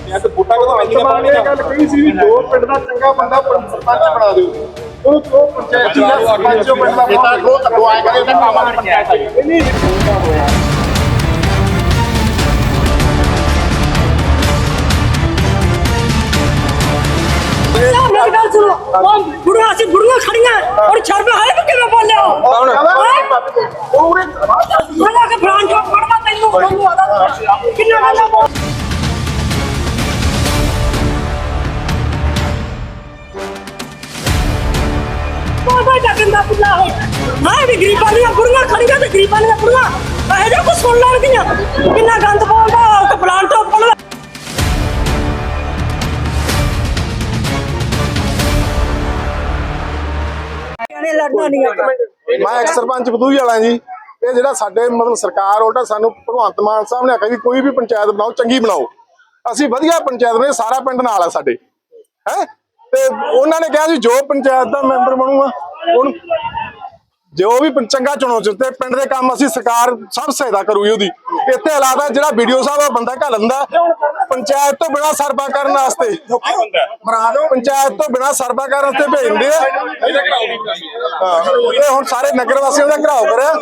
ਬਣੀ ਹੈ ਪੰਚਾਇਤ ਵੋਟਾਂ ਕਦੋਂ ਆਈਆਂ ਸਮਾਨ ਇਹ ਗੱਲ ਕਹੀ ਸੀ ਵੀ ਜੋ ਪਿੰਡ ਦਾ ਚੰਗਾ ਬੰਦਾ ਪੰਚ- ਸਰਪੰਚ ਬਣਾ ਦਿਓ ਉਹ ਜੋ ਪੰਚਾਇਤ ਦਾ ਸਰਪੰਚ ਪਿੰਡ ਦਾ ਇਹ ਤਾਂ ਅੱਗੋਂ ਆਏ ਕਰੇ ਉਹਦਾ ਕੰਮ ਆ ਪੰਚਾਇਤ ਨਹੀਂ ਨਹੀਂ ਯਾਰ ਮੇਰੀ ਗੱਲ ਸੁਣੋ। ਉਹ ਬੁੜੀਆਂ ਅਸੀਂ ਬੁੜੀਆਂ ਖੜੀਆਂ ਔਰ ਸ਼ਰਮ ਹੈ ਕਿ ਕਿਵੇਂ ਬੋਲਿਆ? ਕੌਣ? ਉਹ ਉਰੇ ਮੈਂ ਲਾ ਕੇ ਫਲਾਣ ਜੋ ਪੜਦਾ ਤੈਨੂੰ ਤੁਹਾਨੂੰ ਆਦਾ ਕਿੰਨਾ ਗੱਲ ਆ ਕੋਈ ਕੋਈ ਪੁੱਲਾ ਹੋ ਹਾਂ ਵੀ ਗਰੀਬਾਂ ਦੀਆਂ ਬੁੜੀਆਂ ਖੜੀਆਂ ਤੇ ਗਰੀਬਾਂ ਦੀਆਂ ਬੁੜੀਆਂ। ਇਹ ਜਿਹਾ ਕੁਛ ਸੁਣ ਲੈਣਗੀਆਂ। ਕਿੰਨਾ ਗੰਦ ਬੋਲਦਾ ਉਹ ਫਲਾਣ ਤੋਂ ਪੜਦਾ ਲੜਨਾ ਨਹੀਂ ਮੈਂ ਇੱਕ ਸਰਪੰਚ ਬਦੂਈ ਵਾਲਾ ਜੀ। ਇਹ ਜਿਹੜਾ ਸਾਡੇ ਮਤਲਬ ਸਰਕਾਰ ਉਲਟਾ ਸਾਨੂੰ ਭਗਵੰਤ ਮਾਨ ਸਾਹਿਬ ਨੇ ਆਖਿਆ ਵੀ ਕੋਈ ਵੀ ਪੰਚਾਇਤ ਬਣਾਓ, ਚੰਗੀ ਬਣਾਓ। ਅਸੀਂ ਵਧੀਆ ਪੰਚਾਇਤ ਬਣੇ ਸਾਰਾ ਪਿੰਡ ਨਾਲ ਆ ਸਾਡੇ। ਹੈ? ਤੇ ਉਹਨਾਂ ਨੇ ਕਿਹਾ ਜੀ ਜੋ ਪੰਚਾਇਤ ਦਾ ਮੈਂਬਰ ਬਣੂਗਾ ਉਹਨੂੰ ਜੋ ਵੀ ਚੰਗਾ ਚੁਣੋ ਚ ਪਿੰਡ ਦੇ ਕੰਮ ਅਸੀਂ ਸਰਕਾਰ ਸਭ ਸਹਾਇਤਾ ਕਰੂਗੀ ਉਹਦੀ। ਇੱਥੇ ਇਲਾਵਾ ਜਿਹੜਾ ਵੀਡੀਓ ਸਾਹਿਬ ਆ ਬੰਦਾ ਘੱਲ ਪੰਚਾਇਤ ਤੋਂ ਬਿਨਾ ਸਰਵਾ ਕਰਨ ਵਾਸਤੇ। ਪੰਚਾਇਤ ਤੋਂ ਬਿਨਾ ਸਰਵਾ ਕਰਨ ਵਾਸਤੇ ਭੇਜਦੇ ਆ। ਇਹ ਹੁਣ ਸਾਰੇ ਨਗਰ ਵਾਸੀਆਂ ਦਾ ਘਰਾਓ ਕਰਿਆ।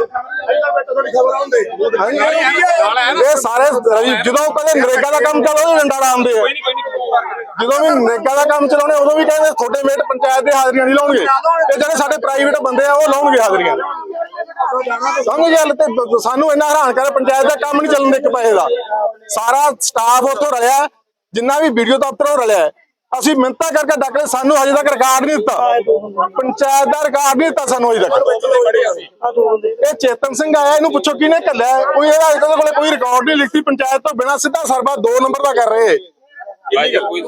ਇਹ ਸਾਰੇ, ਜਦੋਂ ਕਦੇ ਨਰੇਗਾ ਦਾ ਕੰਮ ਚਲਾਉਂਦੇ ਡੰਡਾ ਲਾਉਂਦੇ ਆ। ਜਦੋਂ ਵੀ ਨਰੇਗਾ ਦਾ ਕੰਮ ਚਲਾਉਣੇ, ਉਦੋਂ ਵੀ ਕਹਿੰਦੇ ਤੁਹਾਡੇ ਮੇਟ ਪੰਚਾਇਤ ਦੇ ਹਾਜ਼ਰੀਆਂ ਨਹੀਂ ਲਾਉਣਗੇ। ਤੇ ਜਿਹੜੇ ਸਾਡੇ ਪ੍ਰਾਈਵੇਟ ਬੰਦੇ ਆ, ਉਹ ਲਾਉਣਗੇ ਹਾਜ਼ਰੀਆਂ। ਸਮਝ ਗੱਲ ਤੇ, ਸਾਨੂੰ ਇੰਨਾ ਹੈਰਾਨ ਕਰ ਪੰਚਾਇਤ ਦਾ ਕੰਮ ਨਹੀਂ ਚੱਲਣ ਦੇ ਇੱਕ ਪੈਸੇ ਦਾ। ਸਾਰਾ ਸਟਾਫ ਉੱਥੋਂ ਰਲਿਆ, ਜਿੰਨਾ ਵੀ ਵੀਡੀਓ ਦਫ਼ਤਰ ਉਹ ਰਲਿਆ। ਅਸੀਂ ਮਿੰਤਾ ਕਰਕੇ ਡੱਕ ਸਾਨੂੰ ਹਜੇ ਤੱਕ ਰਿਕਾਰਡ ਨਹੀਂ ਦਿੱਤਾ। ਪੰਚਾਇਤ ਦਾ ਰਿਕਾਰਡ ਨਹੀਂ ਦਿੱਤਾ ਸਾਨੂੰ ਹਜੇ ਤੱਕ। ਇਹ ਚੇਤਨ ਸਿੰਘ ਆਇਆ, ਇਹਨੂੰ ਪੁੱਛੋ ਕਿਹਨੇ ਘੱਲਿਆ। ਹੈ? ਕੋਈ ਇਹਦਾ ਇਹਦੇ ਕੋਲੇ ਕੋਈ ਰਿਕਾਰਡ ਨਹੀਂ ਲਿਖਤੀ, ਪੰਚਾਇਤ ਤੋਂ ਬਿਨਾਂ ਸਿੱਧਾ ਸਰਵਾ 2 ਨੰਬਰ ਦਾ ਕਰ ਰਹੇ।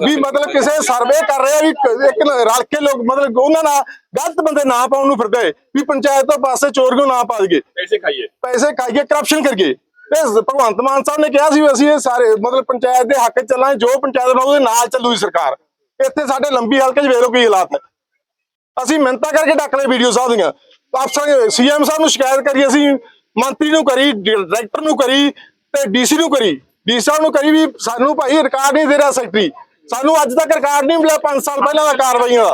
ਵੀ ਮਤਲਬ ਕਿਸੇ ਸਰਵੇ ਕਰ ਰਹੇ ਵੀ ਇੱਕ ਰਲ ਕੇ ਲੋਕ ਮਤਲਬ ਉਹਨਾਂ ਨਾਲ ਗਲਤ ਬੰਦੇ ਨਾ ਪਾਉਣ ਨੂੰ ਫਿਰਦੇ ਵੀ ਪੰਚਾਇਤ ਤੋਂ ਪਾਸੇ ਚੋਰ ਕਿਉਂ ਨਾ ਪਾ ਦਈਏ। ਪੈਸੇ ਖਾਈਏ। ਪੈਸੇ ਖਾਈਏ ਕਰਪਸ਼ਨ ਕਰੀਏ। ਜ਼- ਭਗਵੰਤ ਮਾਨ ਸਾਹਿਬ ਨੇ ਕਿਹਾ ਸੀ ਅਸੀਂ ਇਹ ਸਾਰੇ ਮਤਲਬ ਪੰਚਾਇਤ ਦੇ ਹੱਕ 'ਚ ਚੱਲਾਂਗੇ ਜੋ ਪੰਚਾਇਤ ਨਾਲ ਉਹਦੇ ਨਾਲ ਚੱਲੂਗੀ ਸਰਕਾਰ। ਇੱਥੇ ਸਾਡੇ ਲੰਬੀ ਹਲਕੇ 'ਚ ਵੇਖ ਲਓ ਕੀ ਹਾਲਾਤ ਹੈ। ਅਸੀਂ ਮਿਹਨਤਾਂ ਕਰਕੇ ਡੱਕ ਲਏ ਵੀਡੀਓ ਸਾਹਿਬ ਦੀਆਂ। ਅਫਸਰ ਸੀਐਮ ਸਾਹਿਬ ਨੂੰ ਸ਼ਿਕਾਇਤ ਕਰੀ ਅਸੀਂ ਮੰਤਰੀ ਨੂੰ ਕਰੀ ਡਾਇਰੈਕਟਰ ਨੂੰ ਕਰੀ ਤੇ ਡੀਸੀ ਨੂੰ ਕਰੀ। ਡੀਸੀ ਸਾਹਿਬ ਨੂੰ ਕਰੀ ਵੀ ਸਾਨੂੰ ਭਾਈ ਰਿਕਾਰਡ ਨਹੀਂ ਦੇ ਰਿਹਾ ਸੈਕਟਰੀ। ਸਾਨੂੰ ਅੱਜ ਤੱਕ ਰਿਕਾਰਡ ਨਹੀਂ ਮਿਲਿਆ 5 ਸਾਲ ਪਹਿਲਾਂ ਦਾ ਕਾਰਵਾਈਆਂ ਦਾ।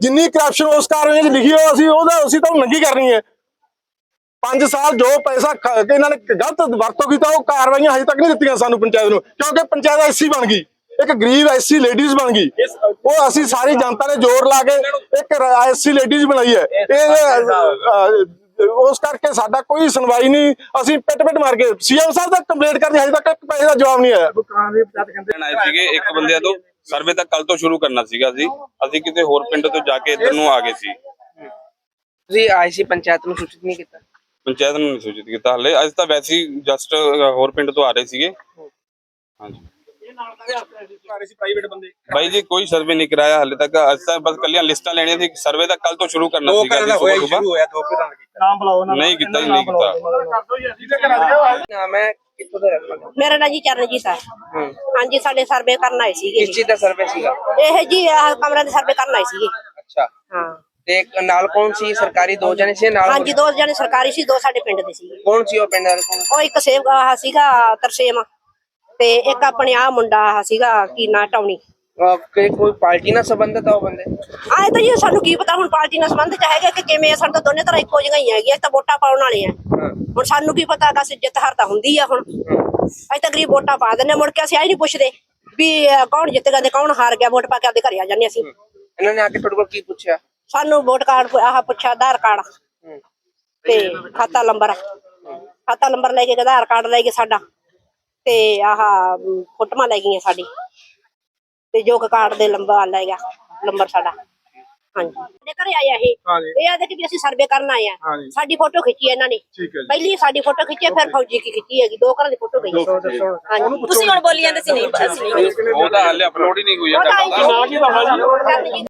ਜਿੰਨੀ ਕਰਪਸ਼ਨ ਉਸ ਕਾਰਵਾਈਆਂ 'ਚ ਲਿਖੀ ਹੋ ਅਸੀਂ ਉਹਦਾ ਅਸੀਂ ਤਾਂ ਨੰਗੀ ਕਰਨੀ ਹੈ। 5 ਸਾਲ ਜੋ ਪੈਸਾ ਖ- ਕਿ ਇਹਨਾਂ ਨੇ ਗਲਤ ਵਰਤੋਂ ਕੀਤਾ ਉਹ ਕਾਰਵਾਈਆਂ ਹਜੇ ਤੱਕ ਨਹੀਂ ਦਿੱਤੀਆਂ ਸਾਨੂੰ ਪੰਚਾਇਤ ਨੂੰ ਕਿਉਂਕਿ ਪੰਚਾਇਤ ਐਸੀ ਬਣ ਗਈ। ਇੱਕ ਗਰੀਬ ਐਸੀ ਲੇਡੀਜ਼ ਬਣ ਗਈ। ਉਹ ਅਸੀਂ ਸਾਰੀ ਜਨਤਾ ਨੇ ਜ਼ੋਰ ਲਾ ਕੇ ਇੱਕ ਐਸੀ ਲੇਡੀਜ਼ ਬਣਾਈ ਹੈ। ਇਹ ਉਸ ਕਰਕੇ ਸਾਡਾ ਕੋਈ ਸੁਣਵਾਈ ਨਹੀਂ। ਅਸੀਂ ਪਿੱਟ ਪਿੱਟ ਮਾਰ ਕੇ ਸੀਐਮ ਸਾਹਿਬ ਤੱਕ ਕੰਪਲੇਂਟ ਕਰਦੇ ਹਜੇ ਤੱਕ ਇੱਕ ਪੈਸੇ ਦਾ ਜਵਾਬ ਨਹੀਂ ਆਇਆ। ਆਏ ਸੀਗੇ ਇੱਕ ਬੰਦਿਆਂ ਤੋਂ ਸਰਵੇ ਤਾਂ ਕੱਲ ਤੋਂ ਸ਼ੁਰੂ ਕਰਨਾ ਸੀਗਾ ਅਸੀਂ ਅਸੀਂ ਕਿਤੇ ਹੋਰ ਪਿੰਡ ਤੋਂ ਜਾ ਕੇ ਇੱਧਰ ਨੂੰ ਆ ਗਏ ਸੀ। ਤੁਸੀਂ ਆਏ ਸੀ ਪੰਚਾਇਤ ਨੂੰ ਸੂਚਿਤ ਨਹੀਂ ਕੀਤਾ? ਪੰਚਾਇਤ ਨੂੰ ਨਹੀਂ ਸੂਚਿਤ ਕੀਤਾ ਹਲੇ। ਅੱਜ ਤਾਂ ਵੈਸੇ ਹੀ ਜਸਟ ਹੋਰ ਪਿੰਡ ਤੋਂ ਆ ਰਹੇ ਸੀਗੇ। ਹਾਂਜੀ। ਪ੍ਰਾਈਵੇਟ ਬੰਦੇ ਬਾਈ ਜੀ ਕੋਈ ਸਰਵੇ ਨਹੀਂ ਕਰਾਇਆ ਹਲੇ ਤੱਕ। ਅੱਜ ਤਾਂ ਬਸ ਕੱਲੀਆਂ ਲਿਸਟਾਂ ਲੈਣੀਆਂ ਸੀ। ਸਰਵੇ ਤਾਂ ਕੱਲ ਤੋਂ ਸ਼ੁਰੂ ਕਰਨਾ ਸੀਗਾ ਜੀ ਸੁਬਹ ਸੁਬਹ ਹੋਇਆ ਦੋ। ਨਹੀਂ ਕੀਤਾ ਜੀ ਨਹੀਂ ਕੀਤਾ। ਨਾਮ ਹੈ ਕਿੱਥੋਂ ਦਾ ਰਹਿਣ ਵਾਲਾ? ਮੇਰਾ ਨਾਂ ਜੀ ਚਰਨਜੀਤ ਹੈ। ਹਾਂਜੀ ਸਾਡੇ ਸਰਵੇ ਕਰਨ ਆਏ ਸੀਗੇ ਕਿਸ ਚੀਜ਼ ਦਾ ਸਰਵੇ ਸੀਗਾ? ਇਹ ਜੀ ਆਹ ਕਮਰਿਆਂ ਦੇ ਸਰਵੇ ਕਰਨ ਆਏ ਸੀਗੇ। ਅੱਛਾ। ਹਾਂ। ਤੇ ਇੱਕ ਨਾਲ ਕੌਣ ਸੀ? ਸਰਕਾਰੀ ਦੋ ਜਣੇ ਸੀ ਨਾਲ ਹਾਂਜੀ ਦੋ ਜਣੇ ਸਰਕਾਰੀ ਸੀ ਦੋ ਸਾਡੇ ਪਿੰਡ ਦੇ ਸੀਗੇ ਕੌਣ ਸੀ ਉਹ ਪਿੰਡ ਵਾਲੇ? ਕੌਣ ਉਹ ਇੱਕ ਸੇਵ ਆਹ ਸੀਗਾ ਤਰਸੇਮ। ਤੇ ਇੱਕ ਆਪਣੇ ਆ ਮੁੰਡਾ ਆਹ ਸੀਗਾ ਕੀ ਨਾਂ ਟੌਣੀ। ਅਹ ਕਿ ਕੋਈ ਪਾਰਟੀ ਨਾਲ ਸੰਬੰਧਤ ਆ ਉਹ ਬੰਦੇ? ਆਏ ਤਾਂ ਜੀ ਸਾਨੂੰ ਕੀ ਪਤਾ ਹੁਣ ਪਾਰਟੀ ਨਾਲ ਸੰਬੰਧ ਚ ਹੈਗਾ ਕਿ ਕਿਵੇਂ ਆ, ਸਾਨੂੰ ਤਾਂ ਦੋਨੇ ਤਰ੍ਹਾਂ ਇੱਕੋ ਜਿਹੀਆਂ ਹੀ ਹੈਗੀਆਂ ਅਸੀਂ ਤਾਂ ਵੋਟਾਂ ਪਾਉਣ ਵਾਲੇ ਆ ਹਾਂ। ਹੁਣ ਸਾਨੂੰ ਕੀ ਪਤਾ ਹੈਗਾ ਜਿੱਤ ਹਾਰ ਤਾਂ ਹੁੰਦੀ ਆ ਹੁਣ। ਅਸੀਂ ਤਾਂ ਗਰੀਬ ਵੋਟਾਂ ਪਾ ਦਿੰਨੇ ਮੁੜ ਕੇ ਅਸੀਂ ਆਈ ਨਹੀਂ ਪੁੱਛਦੇ ਵੀ ਅਹ, ਕੌਣ ਜਿੱਤ ਗਿਆ ਤੇ ਕੌਣ ਹਾਰ ਗਿਆ ਵੋਟ ਪਾ ਕੇ ਆਪਦੇ ਘਰੇ ਆ ਜਾਂਦੇ ਅਸੀਂ। ਇਹਨਾਂ ਨੇ ਆ ਕੇ ਤੁਹਾਡੇ ਕੋਲ ਕੀ ਪੁੱਛਿਆ? ਸਾਨੂੰ ਵੋਟ ਕਾਰਡ ਆਹ ਪੁੱਛਿਆ ਆਧਾਰ ਕਾਰਡ ਤੇ ਖਾਤਾ ਨੰਬਰ। ਖਾਤਾ ਨੰਬਰ ਲੈ ਕੇ ਆਧਾਰ ਕਾਰਡ ਲੈ ਕੇ ਸਾਡਾ ਤੇ ਆਹ ਅਮ, ਫੋਟੋਆਂ ਲੈ ਗਈਆਂ ਸਾਡੀ। ਤੇ ਜੋ ਕਿ ਕਾਰਡ ਦੇ ਲੰਬਾ ਲੈ ਗਿਆ ਨੰਬਰ ਸਾਡਾ। ਹਾਂਜੀ। ਸਾਡੇ ਘਰੇ ਆਇਆ ਇਹ। ਇਹ ਆਦੇ ਕਿ ਵੀ ਅਸੀਂ ਸਰਵੇ ਕਰਨ ਆਏ ਆ। ਸਾਡੀ ਫੋਟੋ ਖਿੱਚੀ ਇਹਨਾਂ ਨੇ। ਪਹਿਲੀ ਸਾਡੀ ਫੋਟੋ ਖਿੱਚੀ ਫਿਰ ਫੌਜੀ ਕੀ ਖਿੱਚੀ ਹੈਗੀ ਦੋ ਘਰਾਂ ਦੀ ਫੋਟੋ ਗਈ ਹਾਂਜੀ। ਤੁਸੀਂ ਹੁਣ ਬੋਲੀ ਜਾਂਦੇ ਸੀ ਨਹੀਂ ਅਸੀਂ ਨਹੀਂ। ਉਹ ਤਾਂ ਹਲੇ ਅਪਲੋਡ ਹੀ ਨਹੀਂ ਹੋਈ ਉਹ ਤਾਂ ਆਈ ਹੈ ਜੀ।